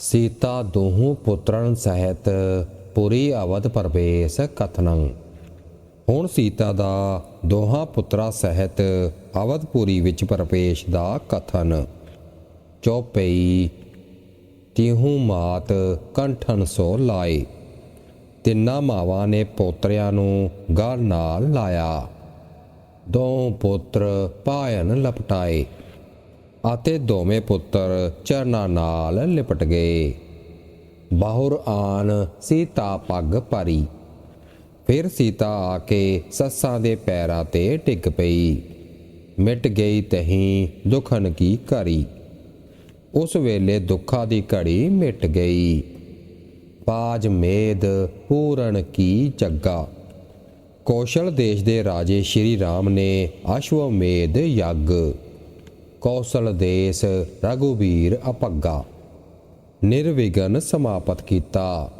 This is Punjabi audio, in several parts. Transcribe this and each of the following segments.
ਸੀਤਾ ਦੋਹੂ ਪੁੱਤਰਨ ਸਹਿਤ ਪੁਰੀ ਅਵਧ ਪਰਵੇਸ਼ ਕਥਨੰ। ਹੁਣ ਸੀਤਾ ਦਾ ਦੋਹਾਂ ਪੁੱਤਰਾ ਸਹਿਤ ਅਵਧਪੁਰੀ ਵਿੱਚ ਪ੍ਰਵੇਸ਼ ਦਾ ਕਥਨ। ਚੌਪਈ, ਤਿਹੂ ਮਾਤ ਕੰਠਨ ਸੋ ਲਾਏ। ਤਿੰਨਾਂ ਮਾਵਾਂ ਨੇ ਪੋਤਰਿਆਂ ਨੂੰ ਗਲ ਨਾਲ ਲਾਇਆ। ਦੋ ਪੁੱਤਰ ਪਾਇਨ ਲਪਟਾਏ। ਅਤੇ ਦੋਵੇਂ ਪੁੱਤਰ ਚਰਨਾਂ ਨਾਲ ਲਿਪਟ ਗਏ। ਬਾਹੁਰ ਆਨ ਸੀਤਾ ਪੱਗ ਭਰੀ। ਫਿਰ ਸੀਤਾ ਆ ਕੇ ਸੱਸਾਂ ਦੇ ਪੈਰਾਂ ਤੇ ਟਿਕ ਪਈ। ਮਿਟ ਗਈ ਤਹੀਂ ਦੁਖਨ ਕੀ ਘੜੀ ਉਸ ਵੇਲੇ ਦੁੱਖਾਂ ਦੀ ਘੜੀ ਮਿਟ ਗਈ। ਪਾਜ ਮੇਦ ਪੂਰਨ ਕੀ ਚੱਗਾ ਕੌਸ਼ਲ ਦੇਸ਼ ਦੇ ਰਾਜੇ ਸ਼੍ਰੀ ਰਾਮ ਨੇ ਅਸ਼ਵਮੇਧ ਯੱਗ। ਕੌਸ਼ਲ ਦੇਸ਼ ਰਘੁਵੀਰ ਅਪੱਗਾ। ਨਿਰਵਿਘਨ ਸਮਾਪਤ ਕੀਤਾ।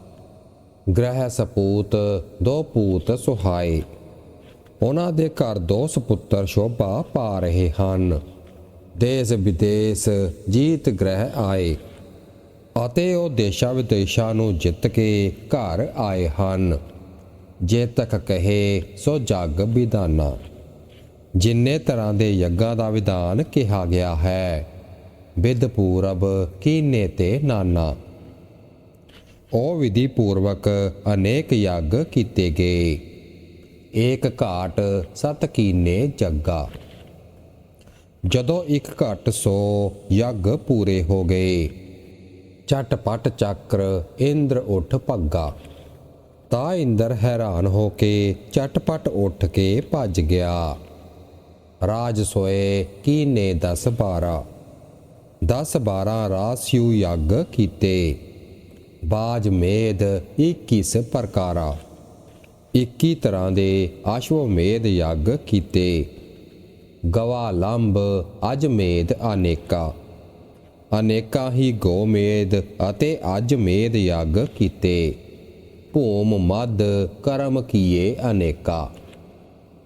ਗ੍ਰਹਿ ਸਪੂਤ, ਦੋ ਪੂਤ ਸੁਹਾਏ। ਉਹਨਾਂ ਦੇ ਘਰ ਦੋ ਸੁਪੁੱਤਰ ਸ਼ੋਭਾ ਪਾ ਰਹੇ ਹਨ। ਦੇਸ਼ ਵਿਦੇਸ਼ ਜੀਤ ਗ੍ਰਹਿ ਆਏ ਅਤੇ ਉਹ ਦੇਸ਼ਾਂ ਵਿਦੇਸ਼ਾਂ ਨੂੰ ਜਿੱਤ ਕੇ ਘਰ ਆਏ ਹਨ। ਜੇ ਤੱਕ ਕਹੇ ਸੋ ਜਗ ਵਿਧਾਨਾ ਜਿੰਨੇ ਤਰ੍ਹਾਂ ਦੇ ਯੱਗਾਂ ਦਾ ਵਿਧਾਨ ਕਿਹਾ ਗਿਆ ਹੈ। ਵਿਦ ਪੂਰਬ ਕੀਨੇ ਤੇ ਨਾਨਾ। ਉਹ ਵਿਧੀ ਪੂਰਵਕ ਅਨੇਕ ਯੱਗ ਕੀਤੇ ਗਏ। ਏਕ ਘਾਟ ਸਤ ਕੀਨੇ ਜੱਗਾ। ਜਦੋਂ ਇੱਕ ਘਟ ਸੋ ਯੱਗ ਪੂਰੇ ਹੋ ਗਏ, ਝਟਪਟ ਚੱਕਰ ਇੰਦਰ ਉੱਠ ਭੱਗਾ। ਤਾਂ ਇੰਦਰ ਹੈਰਾਨ ਹੋ ਕੇ ਝਟਪਟ ਉੱਠ ਕੇ ਭੱਜ ਗਿਆ। ਰਾਜ ਸੋਏ, ਕੀਨੇ 10 12 10 12 ਰਾਸਿਉ ਯੱਗ ਕੀਤੇ। ਬਾਜ ਮੇਦ 21 ਪ੍ਰਕਾਰਾ। 21 ਤਰ੍ਹਾਂ ਦੇ ਆਸ਼ਵਮੇਧ ਯੱਗ ਕੀਤੇ। ਗਵਾ ਲੰਬ ਅਜਮੇਦ ਅਨੇਕਾ। ਅਨੇਕਾਂ ਹੀ ਗੋਮੇਦ ਅਤੇ ਅਜਮੇਦ ਯੱਗ ਕੀਤੇ। ਭੂਮ ਮਦ ਕਰਮ ਕੀਏ ਅਨੇਕਾ।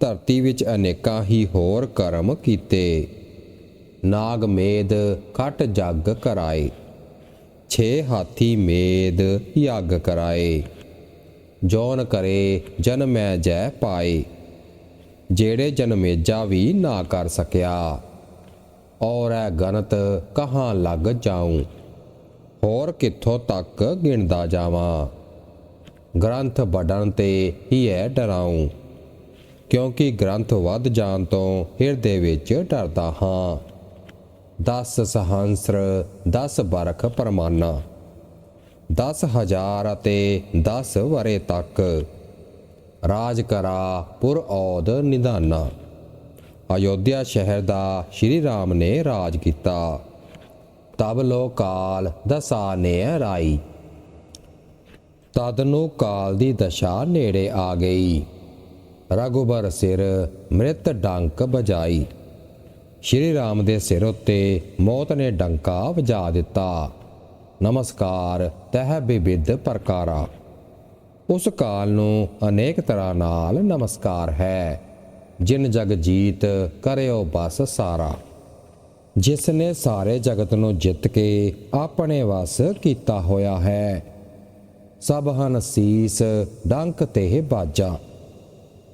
ਧਰਤੀ ਵਿੱਚ ਅਨੇਕਾਂ ਹੀ ਹੋਰ ਕਰਮ ਕੀਤੇ। ਨਾਗ ਮੇਦ ਖਟ ਜੱਗ ਕਰਾਏ। ਛੇ ਹਾਥੀ ਮੇਦ ਯੱਗ ਕਰਾਏ। ਜੋਨ ਕਰੇ ਜਨਮੈ ਜੈ ਪਾਏ। ਜਿਹੜੇ ਜਨਮੇਜਾ ਵੀ ਨਾ ਕਰ ਸਕਿਆ। ਔਰ ਐ ਗਣਤ ਕਹਾਂ ਲੱਗ ਜਾਉ ਹੋਰ ਕਿੱਥੋਂ ਤੱਕ ਗਿਣਦਾ ਜਾਵਾਂ। ਗ੍ਰੰਥ ਵੱਡਣ ਤੇ ਹੀ ਐ ਡਰਾਉਂ ਕਿਉਂਕਿ ਗ੍ਰੰਥ ਵੱਧ ਜਾਣ ਤੋਂ ਹਿਰਦੇ ਵਿੱਚ ਡਰਦਾ ਹਾਂ। 10 ਸਹੰਸਰ 10 ਬਰਖ ਪਰਮਾਨਾ 10 ਹਜ਼ਾਰ ਅਤੇ 10 ਵਰੇ ਤੱਕ। ਰਾਜ ਕਰਾ ਪੁਰ ਔਦ ਨਿਧਾਨਾ ਅਯੋਧਿਆ ਸ਼ਹਿਰ ਦਾ ਸ਼੍ਰੀ ਰਾਮ ਨੇ ਰਾਜ ਕੀਤਾ। ਤਬ ਲੋ ਕਾਲ ਦਸਾ ਨੇ ਰਾਈ। ਤਦ ਨੂੰ ਕਾਲ ਦੀ ਦਸ਼ਾ ਨੇੜੇ ਆ ਗਈ। ਰਘੁਬਰ ਸਿਰ ਮ੍ਰਿਤ ਡੰਕ ਬਜਾਈ। ਸ਼੍ਰੀ ਰਾਮ ਦੇ ਸਿਰ ਉੱਤੇ ਮੌਤ ਨੇ ਡੰਕਾ ਵਜਾ ਦਿੱਤਾ। ਨਮਸਕਾਰ, ਤਹਿ ਬਿਬਿਦ ਪ੍ਰਕਾਰਾ। ਉਸ ਕਾਲ ਨੂੰ ਅਨੇਕ ਤਰ੍ਹਾਂ ਨਾਲ ਨਮਸਕਾਰ ਹੈ। ਜਿਨ ਜਗ ਜੀਤ ਕਰਿਓ ਬਸ ਸਾਰਾ। ਜਿਸ ਨੇ ਸਾਰੇ ਜਗਤ ਨੂੰ ਜਿੱਤ ਕੇ ਆਪਣੇ ਵਸ ਕੀਤਾ ਹੋਇਆ ਹੈ। ਸਭ ਹਨ ਸੀਸ ਡੰਕ ਤੇ ਬਾਜਾ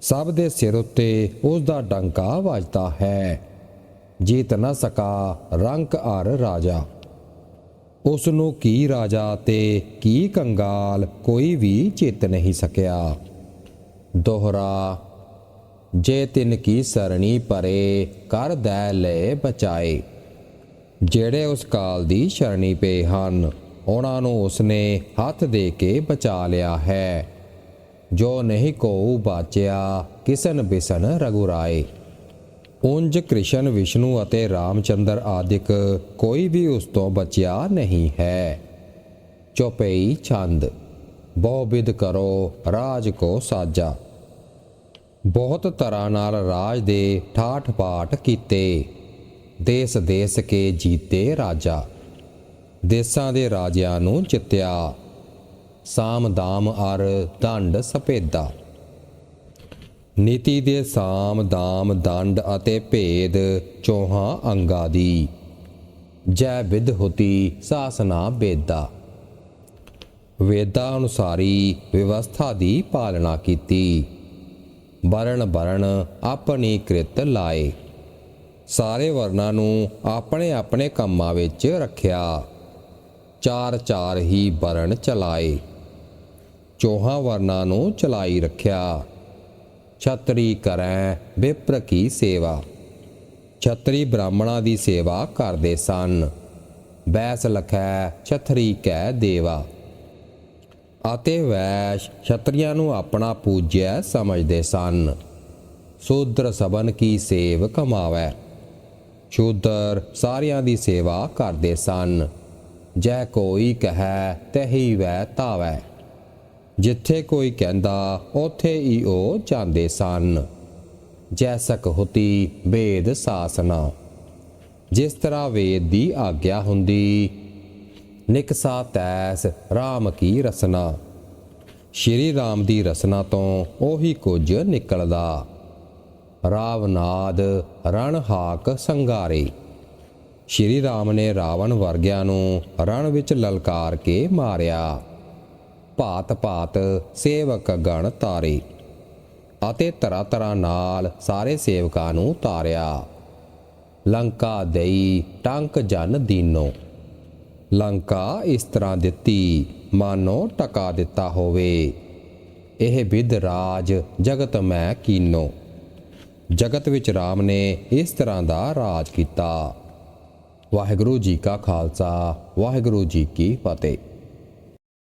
ਸਭ ਦੇ ਸਿਰ ਉੱਤੇ ਉਸ ਦਾ ਡੰਕਾ ਵੱਜਦਾ ਹੈ। ਜੀਤ ਨਾ ਸਕਾ ਰੰਕ ਅਰ ਰਾਜਾ। ਉਸ ਨੂੰ ਕੀ ਰਾਜਾ ਤੇ ਕੀ ਕੰਗਾਲ ਕੋਈ ਵੀ ਚਿੱਤ ਨਹੀਂ ਸਕਿਆ। ਦੋਹਰਾ, ਜੇ ਤਿਨ ਕੀ ਸਰਣੀ ਪਰੇ ਕਰ ਦੈ ਲੈ ਬਚਾਏ। ਜਿਹੜੇ ਉਸ ਕਾਲ ਦੀ ਸ਼ਰਣੀ ਪਏ ਹਨ, ਉਹਨਾਂ ਨੂੰ ਉਸਨੇ ਹੱਥ ਦੇ ਕੇ ਬਚਾ ਲਿਆ ਹੈ। ਜੋ ਨਹੀਂ ਕੋ ਬਾਚਿਆ, ਕਿਸਨ ਬਿਸਨ ਰਗੁਰਾਏ ਉੰਜ ਕ੍ਰਿਸ਼ਨ, ਵਿਸ਼ਨੂੰ ਅਤੇ ਰਾਮਚੰਦਰ ਆਦਿਕ ਕੋਈ ਵੀ ਉਸ ਤੋਂ ਬਚਿਆ ਨਹੀਂ ਹੈ। ਚੌਪਈ ਛੰਦ, ਬਹੁ ਵਿਦ ਕਰੋ, ਰਾਜ ਕੋ ਸਾਜਾ। ਬਹੁਤ ਤਰ੍ਹਾਂ ਨਾਲ ਰਾਜ ਦੇ ਠਾਠ ਪਾਠ ਕੀਤੇ। ਦੇਸ ਦੇਸ ਕੇ ਜੀਤੇ ਰਾਜਾ। ਦੇਸਾਂ ਦੇ ਰਾਜਿਆਂ ਨੂੰ ਜਿੱਤਿਆ। ਸਾਮ ਦਾਮ ਅਰ ਦੰਡ ਸਪੇਦਾ। ਨੀਤੀ ਦੇ ਸਾਮ ਦਾਮ ਦੰਡ ਅਤੇ ਭੇਦ ਚੋਹਾਂ ਅੰਗਾ ਦੀ। ਜੈ ਵਿਦ ਹੁਤੀ ਸਾਸਨਾ ਬੇਦਾ। ਵੇਦਾਂ ਅਨੁਸਾਰੀ ਵਿਵਸਥਾ ਦੀ ਪਾਲਣਾ ਕੀਤੀ। ਵਰਣ ਵਰਣ ਆਪਣੀ ਕ੍ਰਿਤ ਲਾਏ। ਸਾਰੇ ਵਰਨਾਂ ਨੂੰ ਆਪਣੇ ਆਪਣੇ ਕੰਮਾਂ ਵਿੱਚ ਰੱਖਿਆ। ਚਾਰ ਚਾਰ ਹੀ ਵਰਣ ਚਲਾਏ। ਚੋਹਾਂ ਵਰਨਾਂ ਨੂੰ ਚਲਾਈ ਰੱਖਿਆ। ਛਤਰੀ ਕਰੈ ਵਿਪਰ ਕੀ ਸੇਵਾ। ਛਤਰੀ ਬ੍ਰਾਹਮਣਾਂ ਦੀ ਸੇਵਾ ਕਰਦੇ ਸਨ। ਬੈਸ ਲਖੈ, ਛਤਰੀ ਕੈ ਦੇਵਾ। ਅਤੇ ਵੈਸ਼ ਛਤਰੀਆਂ ਨੂੰ ਆਪਣਾ ਪੂਜਿਆ ਸਮਝਦੇ ਸਨ। ਸੂਦਰ ਸਬਨ ਕੀ ਸੇਵ ਕਮਾਵੈ। ਸ਼ੂਦਰ ਸਾਰਿਆਂ ਦੀ ਸੇਵਾ ਕਰਦੇ ਸਨ। ਜੈ ਕੋਈ ਕਹੈ, ਤਹੀ ਵੈ ਤਾਵੈ। ਜਿੱਥੇ ਕੋਈ ਕਹਿੰਦਾ, ਉਥੇ ਹੀ ਉਹ ਜਾਂਦੇ ਸਨ। ਜੈਸਕ ਹੁਤੀ ਵੇਦ ਸਾਸਨਾ। ਜਿਸ ਤਰ੍ਹਾਂ ਵੇਦ ਦੀ ਆਗਿਆ ਹੁੰਦੀ, ਨਿਕਸਾ ਤੈਸ RAM ਕੀ ਰਸਨਾ। ਸ਼੍ਰੀ ਰਾਮ ਦੀ ਰਸਨਾ ਤੋਂ ਉਹੀ ਕੁਝ ਨਿਕਲਦਾ। ਰਾਵਨਾਦ ਰਣ ਹਾਕ ਸੰਗਾਰੇ। ਸ਼੍ਰੀ ਰਾਮ ਨੇ ਰਾਵਣ ਵਰਗਿਆਂ ਨੂੰ ਰਣ ਵਿੱਚ ਲਲਕਾਰ ਕੇ ਮਾਰਿਆ। ਭਾਤ ਭਾਤ ਸੇਵਕ ਗਣ ਤਾਰੇ ਅਤੇ ਤਰ੍ਹਾਂ ਤਰ੍ਹਾਂ ਨਾਲ ਸਾਰੇ ਸੇਵਕਾਂ ਨੂੰ ਤਾਰਿਆ ਲੰਕਾ ਦੇਈ ਟੰਕ ਜਨ ਦੀਨੋ। ਲੰਕਾ ਇਸ ਤਰ੍ਹਾਂ ਦਿੱਤੀ, ਮਾਨੋ ਟਕਾ ਦਿੱਤਾ ਹੋਵੇ। ਇਹ ਵਿਦ ਰਾਜ ਜਗਤ ਮੈਂ ਕੀਨੋ। ਜਗਤ ਵਿੱਚ RAM ਨੇ ਇਸ ਤਰ੍ਹਾਂ ਦਾ ਰਾਜ ਕੀਤਾ। ਵਾਹਿਗੁਰੂ ਜੀ ਕਾ ਖਾਲਸਾ, ਵਾਹਿਗੁਰੂ ਜੀ ਕੀ ਫਤਿਹ।